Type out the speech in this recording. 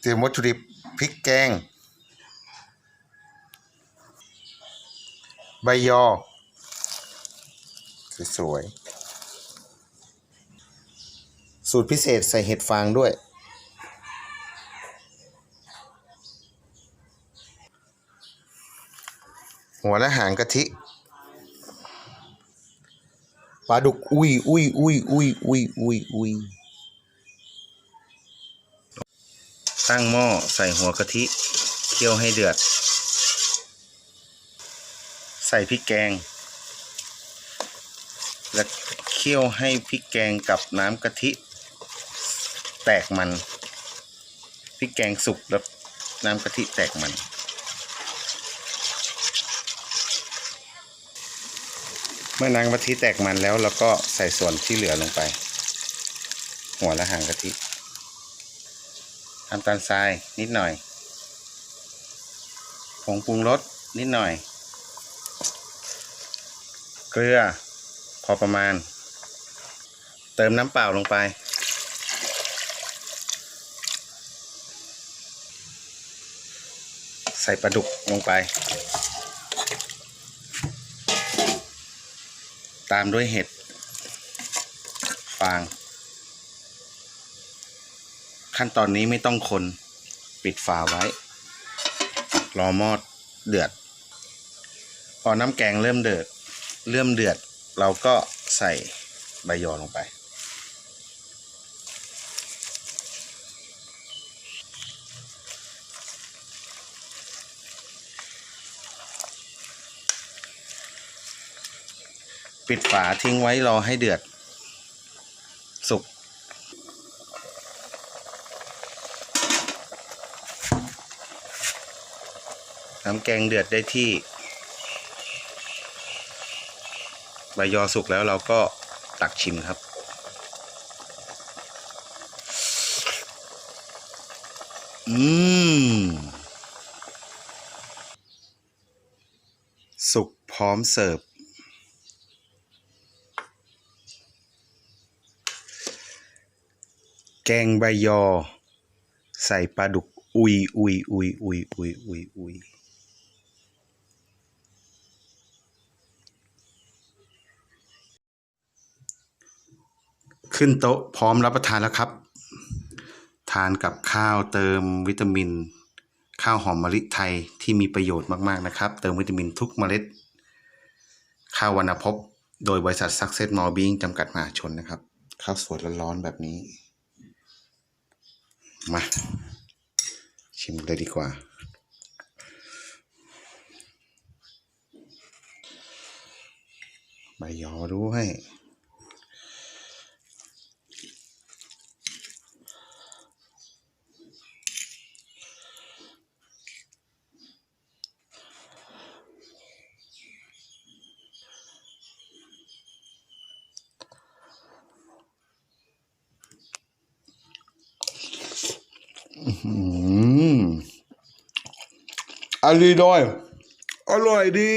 เตรียมวัตถุดิบพริกแกง ใบยอ สวยๆสูตรพิเศษใส่เห็ดฟางด้วย หัวและหางกะทิปลาดุกอุ้ยอุ้ยอุ้ยอุ้ยอุ้ยอุ้ยอุ้ย ตั้งหม้อใส่หัวกะทิเคี่ยวให้เดือด ใส่พริกแกง และเคี่ยวให้พริกแกงกับน้ำกะทิ แตกมันพริกแกงสุกแล้วน้ำกะทิแตกมัน เมื่อน้ำกะทิแตกมันแล้วเราก็ใส่ส่วนที่เหลือลงไป หัวและหางกะทิ น้ำตาลทรายนิดหน่อยผงปรุงรสนิดหน่อย เกลือพอประมาณ เติมน้ำเปล่าลงไป ใส่ปลาดุกลงไป ตามด้วยเห็ด ฟาง ขั้นตอนนี้ไม่ต้องคนปิดฝาไว้ รอหมอดเดือด พอน้ำแกงเริ่มเดือด เริ่มเดือด เราก็ใส่ใบยอลงไป ปิดฝาทิ้งไว้รอให้เดือด น้ำแกงเดือดได้ที่ ใบยอสุกแล้วเราก็ตักชิมครับ อืม สุกพร้อมเสิร์ฟ แกงใบยอ ใส่ปลาดุก อุยอุยอุยอุยอุยอุยอุย ขึ้นโต๊ะพร้อมรับประทานแล้วครับ ทานกับข้าวเติมวิตามิน ข้าวหอมมะลิไทยที่มีประโยชน์มากๆนะครับ เติมวิตามินทุกเมล็ด ข้าววรรณพบโดยบริษัทซักเซ s มอลบิงจำกัดมหาชนนะครับ ข้าวสวยร้อนๆแบบนี้ มา ชิมเลยดีกว่าใบยอด้วย อืมอร่อยด้วยอร่อยดี